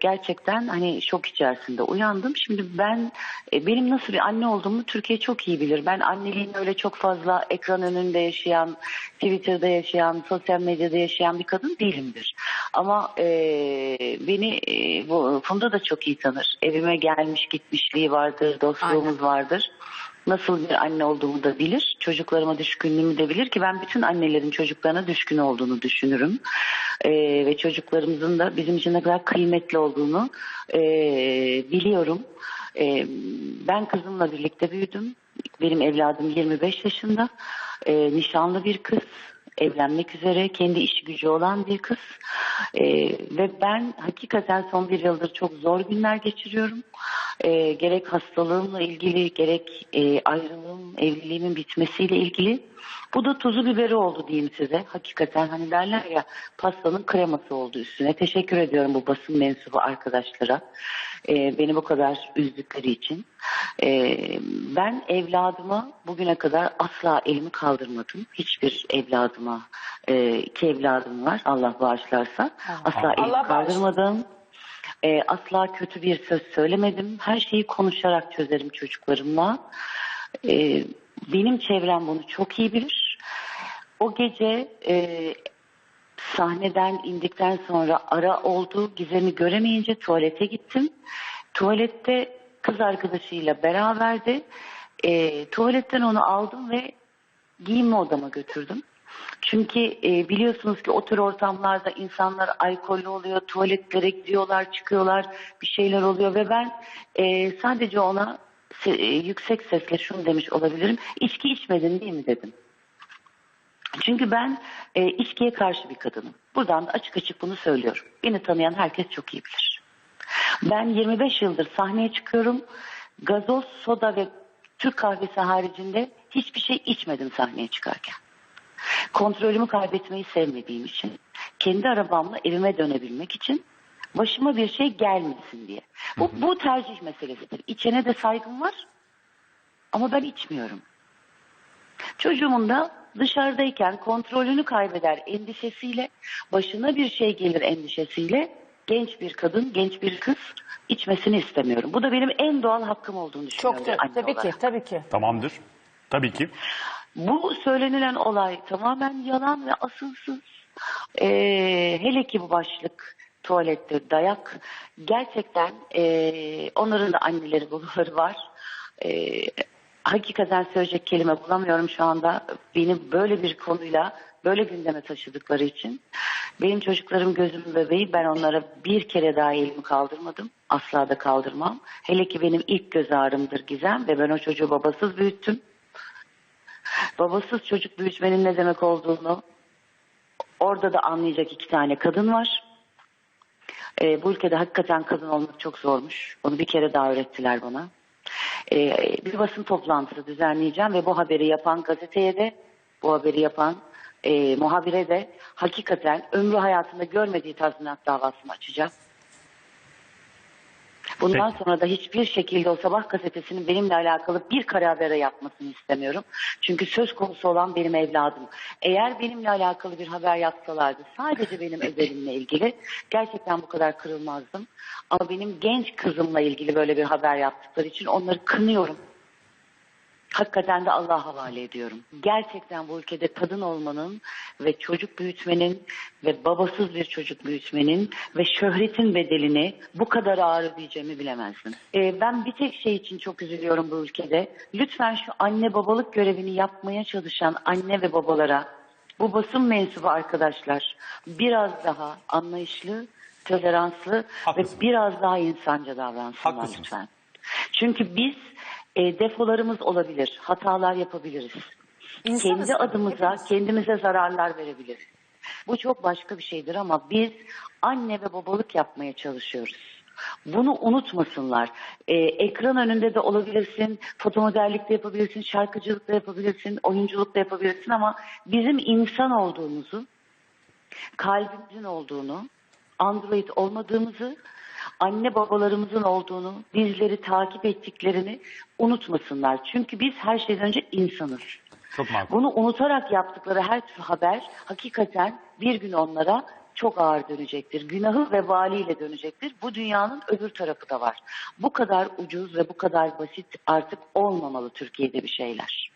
Gerçekten hani şok içerisinde uyandım. Şimdi ben e, benim nasıl bir anne olduğumu Türkiye çok iyi bilir. Ben anneliğin öyle çok fazla ekran önünde yaşayan, Twitter'da yaşayan, sosyal medyada yaşayan bir kadın değilimdir. Ama e, beni e, bu, Funda da çok iyi tanır. Evime gelmiş gitmişliği vardır, dostluğumuz vardır. Nasıl bir anne olduğumu da bilir. Çocuklarıma düşkünlüğümü de bilir ki ben bütün annelerin çocuklarına düşkün olduğunu düşünürüm. Ee, ve çocuklarımızın da bizim için ne kadar kıymetli olduğunu e, biliyorum. Ee, ben kızımla birlikte büyüdüm. Benim evladım 25 yaşında. Ee, nişanlı bir kız evlenmek üzere kendi işi gücü olan bir kız Ee, ve ben hakikaten son bir yıldır çok zor günler geçiriyorum. Ee, gerek hastalığımla ilgili gerek e, ayrılığım, evliliğimin bitmesiyle ilgili. Bu da tuzu biberi oldu diyeyim size. Hakikaten hani derler ya pastanın kreması oldu üstüne. Teşekkür ediyorum bu basın mensubu arkadaşlara. Ee, beni bu kadar üzdükleri için. Ee, ben evladıma bugüne kadar asla elimi kaldırmadım. Hiçbir evladıma, e, iki evladım var Allah bağışlarsa. Asla elimi kaldırmadım. Ee, asla kötü bir söz söylemedim. Her şeyi konuşarak çözerim çocuklarımla. Ee, benim çevrem bunu çok iyi bilir. O gece e, sahneden indikten sonra ara oldu. Gizem'i göremeyince tuvalete gittim. Tuvalette kız arkadaşıyla beraberdi. E, tuvaletten onu aldım ve giyinme odama götürdüm. Çünkü e, biliyorsunuz ki o tür ortamlarda insanlar alkollü oluyor, tuvaletlere gidiyorlar, çıkıyorlar, bir şeyler oluyor ve ben e, sadece ona e, yüksek sesle şunu demiş olabilirim. İçki içmedin değil mi dedim. Çünkü ben e, içkiye karşı bir kadınım. Buradan da açık açık bunu söylüyorum. Beni tanıyan herkes çok iyi bilir. Ben 25 yıldır sahneye çıkıyorum. Gazoz, soda ve Türk kahvesi haricinde hiçbir şey içmedim sahneye çıkarken. Kontrolümü kaybetmeyi sevmediğim için, kendi arabamla evime dönebilmek için başıma bir şey gelmesin diye. Bu, bu tercih meselesidir. İçene de saygım var ama ben içmiyorum. Çocuğumun da dışarıdayken kontrolünü kaybeder endişesiyle, başına bir şey gelir endişesiyle genç bir kadın, genç bir kız içmesini istemiyorum. Bu da benim en doğal hakkım olduğunu düşünüyorum. Çok da, tabii ki, tabii ki. Tamamdır. Tabii ki. Bu söylenilen olay tamamen yalan ve asılsız. Ee, hele ki bu başlık tuvalette dayak gerçekten ee, onların da anneleri babaları var. Ee, hakikaten söyleyecek kelime bulamıyorum şu anda. Beni böyle bir konuyla böyle gündeme taşıdıkları için. Benim çocuklarım gözümün bebeği. Ben onlara bir kere daha elimi kaldırmadım. Asla da kaldırmam. Hele ki benim ilk göz ağrımdır Gizem ve ben o çocuğu babasız büyüttüm babasız çocuk büyütmenin ne demek olduğunu orada da anlayacak iki tane kadın var. Ee, bu ülkede hakikaten kadın olmak çok zormuş. Onu bir kere daha öğrettiler bana. Ee, bir basın toplantısı düzenleyeceğim ve bu haberi yapan gazeteye de bu haberi yapan e, muhabire de hakikaten ömrü hayatında görmediği tazminat davasını açacağım. Bundan Peki. sonra da hiçbir şekilde o sabah gazetesinin benimle alakalı bir kara habere yapmasını istemiyorum. Çünkü söz konusu olan benim evladım. Eğer benimle alakalı bir haber yapsalardı sadece benim özelimle ilgili gerçekten bu kadar kırılmazdım. Ama benim genç kızımla ilgili böyle bir haber yaptıkları için onları kınıyorum. Hakikaten de Allah'a havale ediyorum. Gerçekten bu ülkede kadın olmanın ve çocuk büyütmenin ve babasız bir çocuk büyütmenin ve şöhretin bedelini bu kadar ağır ödeyeceğimi bilemezdim. Ee, ben bir tek şey için çok üzülüyorum bu ülkede. Lütfen şu anne babalık görevini yapmaya çalışan anne ve babalara, bu basın mensubu arkadaşlar biraz daha anlayışlı, toleranslı Haklısın. ve biraz daha insanca davransınlar Haklısınız. lütfen. Çünkü biz e, defolarımız olabilir, hatalar yapabiliriz. İnsanız Kendi adımıza, kendimize zararlar verebiliriz. Bu çok başka bir şeydir ama biz anne ve babalık yapmaya çalışıyoruz. Bunu unutmasınlar. E, ekran önünde de olabilirsin, fotomodellik de yapabilirsin, şarkıcılık da yapabilirsin, oyunculuk da yapabilirsin ama bizim insan olduğumuzu, kalbimizin olduğunu, android olmadığımızı, anne babalarımızın olduğunu, bizleri takip ettiklerini unutmasınlar. Çünkü biz her şeyden önce insanız. Çok makul. Bunu unutarak yaptıkları her tür haber hakikaten bir gün onlara çok ağır dönecektir. Günahı ve valiyle dönecektir. Bu dünyanın öbür tarafı da var. Bu kadar ucuz ve bu kadar basit artık olmamalı Türkiye'de bir şeyler.